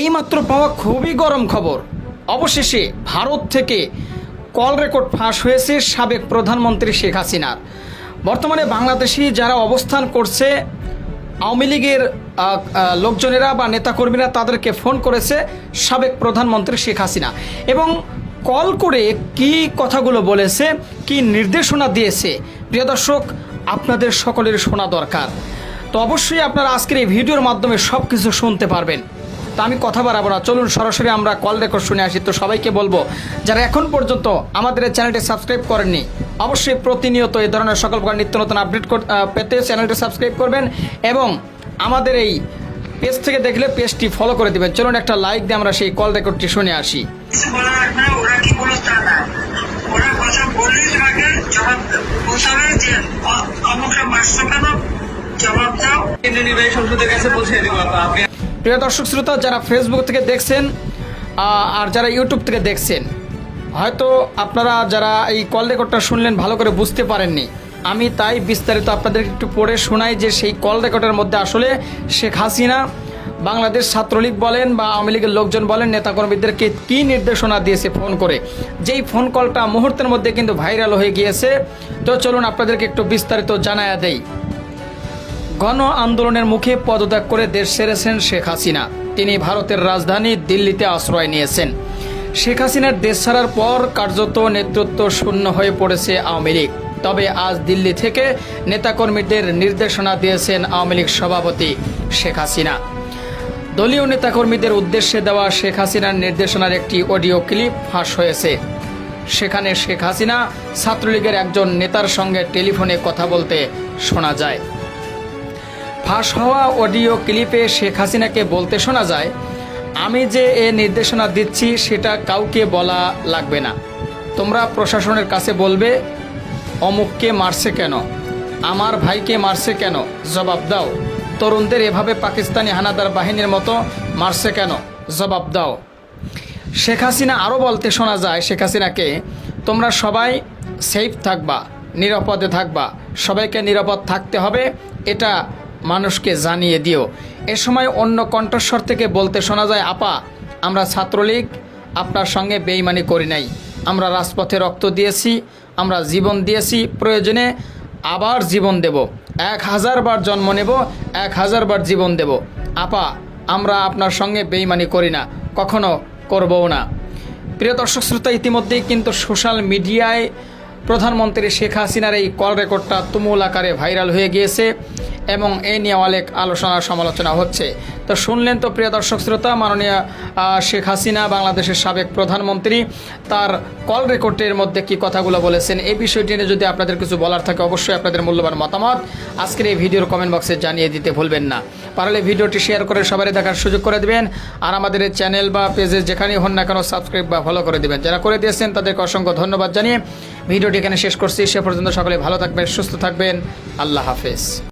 এইমাত্র পাওয়া খুবই গরম খবর। অবশেষে ভারত থেকে কল রেকর্ড ফাঁস হয়েছে সাবেক প্রধানমন্ত্রী শেখ হাসিনার। বর্তমানে বাংলাদেশি যারা অবস্থান করছে, আওয়ামী লীগের লোকজনেরা বা নেতাকর্মীরা তাদেরকে ফোন করেছে সাবেক প্রধানমন্ত্রী শেখ হাসিনা। এবং কল করে কি কথাগুলো বলেছে, কি নির্দেশনা দিয়েছে, প্রিয় দর্শক, আপনাদের সকলের শোনা দরকার। তো অবশ্যই আপনারা আজকের এই ভিডিওর মাধ্যমে সব কিছু শুনতে পারবেন। তা আমি কথা বাড়াবো না। চলুন সরাসরি আমরা কল রেকর্ড শুনে আসি। তো সবাইকে বলব, যারা এখন পর্যন্ত আমাদের চ্যানেলটি সাবস্ক্রাইব করেননি, অবশ্যই প্রতিনিয়ত এই ধরনের সকল প্রকার নিত্য নতুন আপডেট পেতে চ্যানেলটি সাবস্ক্রাইব করবেন এবং আমাদের এই পেজ থেকে দেখলে পেজটি ফলো করে দিবেন। চলুন একটা লাইক দিয়ে আমরা সেই কল রেকর্ডটি শুনে আসি। জবাব কেন জবাব দাও কেন্দ্রীয় নির্বাহী সংসদের কাছে পৌঁছে দেবো আপনি প্রিয় দর্শক শ্রোতা, যারা ফেসবুক থেকে দেখছেন আর যারা ইউটিউব থেকে দেখছেন, হয়তো আপনারা যারা এই কল রেকর্ডটা শুনলেন ভালো করে বুঝতে পারেননি। আমি তাই বিস্তারিত আপনাদের একটু পড়ে শোনাই যে সেই কল রেকর্ডের মধ্যে আসলে শেখ হাসিনা বাংলাদেশ ছাত্রলীগ বলেন বা আওয়ামী লীগের লোকজন বলেন নেতাকর্মীদেরকে কী নির্দেশনা দিয়েছে ফোন করে। যেই ফোন কলটা মুহূর্তের মধ্যে কিন্তু ভাইরাল হয়ে গিয়েছে। তো চলুন আপনাদেরকে একটু বিস্তারিত জানায়া দেই। গণ আন্দোলনের মুখে পদত্যাগ করে দেশ সেরেছেন শেখ হাসিনা। তিনি ভারতের রাজধানী দিল্লিতে আশ্রয় নিয়েছেন। শেখ হাসিনার দেশ ছাড়ার পর কার্যত নেতৃত্ব শূন্য হয়ে পড়েছে আওয়ামী লীগ। তবে আজ দিল্লি থেকে নেতাকর্মীদের নির্দেশনা দিয়েছেন আওয়ামী লীগ সভাপতি শেখ হাসিনা। দলীয় নেতাকর্মীদের উদ্দেশ্যে দেওয়া শেখ হাসিনার নির্দেশনার একটি অডিও ক্লিপ ফাঁস হয়েছে। সেখানে শেখ হাসিনা ছাত্রলীগের একজন নেতার সঙ্গে টেলিফোনে কথা বলতে শোনা যায়। ফাঁস হওয়া অডিও ক্লিপে শেখ হাসিনাকে বলতে শোনা যায়, আমি যে এ নির্দেশনা দিচ্ছি সেটা কাউকে বলা লাগবে না। তোমরা প্রশাসনের কাছে বলবে, অমুককে মারছে কেন? আমার ভাইকে মারছে কেন? জবাব দাও। তরুণদের এভাবে পাকিস্তানি হানাদার বাহিনীর মতো মারছে কেন? জবাব দাও। শেখ হাসিনা আরও বলতে শোনা যায়, শেখ হাসিনাকে, তোমরা সবাই সেফ থাকবা, নিরাপদে থাকবা, সবাইকে নিরাপদ থাকতে হবে, এটা মানুষকে জানিয়ে দিও। এ সময় অন্য কণ্ঠস্বর থেকে বলতে শোনা যায়, আপা, আমরা ছাত্রলীগ, আপনার সঙ্গে বেইমানি করি নাই। আমরা রাজপথে রক্ত দিয়েছি, আমরা জীবন দিয়েছি, প্রয়োজনে আবার জীবন দেব। এক হাজার বার জন্ম নেব, এক হাজার বার জীবন দেব। আপা, আমরা আপনার সঙ্গে বেইমানি করি না, কখনো করবও না। প্রিয় দর্শক শ্রোতা, ইতিমধ্যেই কিন্তু সোশ্যাল মিডিয়ায় প্রধানমন্ত্রী শেখ হাসিনার এই কল রেকর্ডটা তুমুল আকারে ভাইরাল হয়ে গিয়েছে। এবং এই নিয়ে অনেক আলোচনা সমালোচনা হচ্ছে। তো শুনলেন তো প্রিয় দর্শক শ্রোতা, মাননীয় শেখ হাসিনা, বাংলাদেশের সাবেক প্রধানমন্ত্রী, তার কল রেকর্ডের মধ্যে কি কথাগুলো বলেছেন এই বিষয়টি নিয়ে যদি আপনাদের কিছু বলার থাকে অবশ্যই আপনাদের মূল্যবান মতামত আজকের এই ভিডিওর কমেন্ট বক্সে জানিয়ে দিতে ভুলবেন না। পারলে ভিডিওটি শেয়ার করে সবারই দেখার সুযোগ করে দেবেন, আর আমাদের চ্যানেল বা পেজে যেখানেই হন না কেন সাবস্ক্রাইব বা ফলো করে দেবেন। যারা করে দিয়েছেন তাদেরকে অসংখ্য ধন্যবাদ জানিয়ে ভিডিওটি এখানে শেষ করছি। সে পর্যন্ত সকলে ভালো থাকবেন, সুস্থ থাকবেন। আল্লাহ হাফেজ।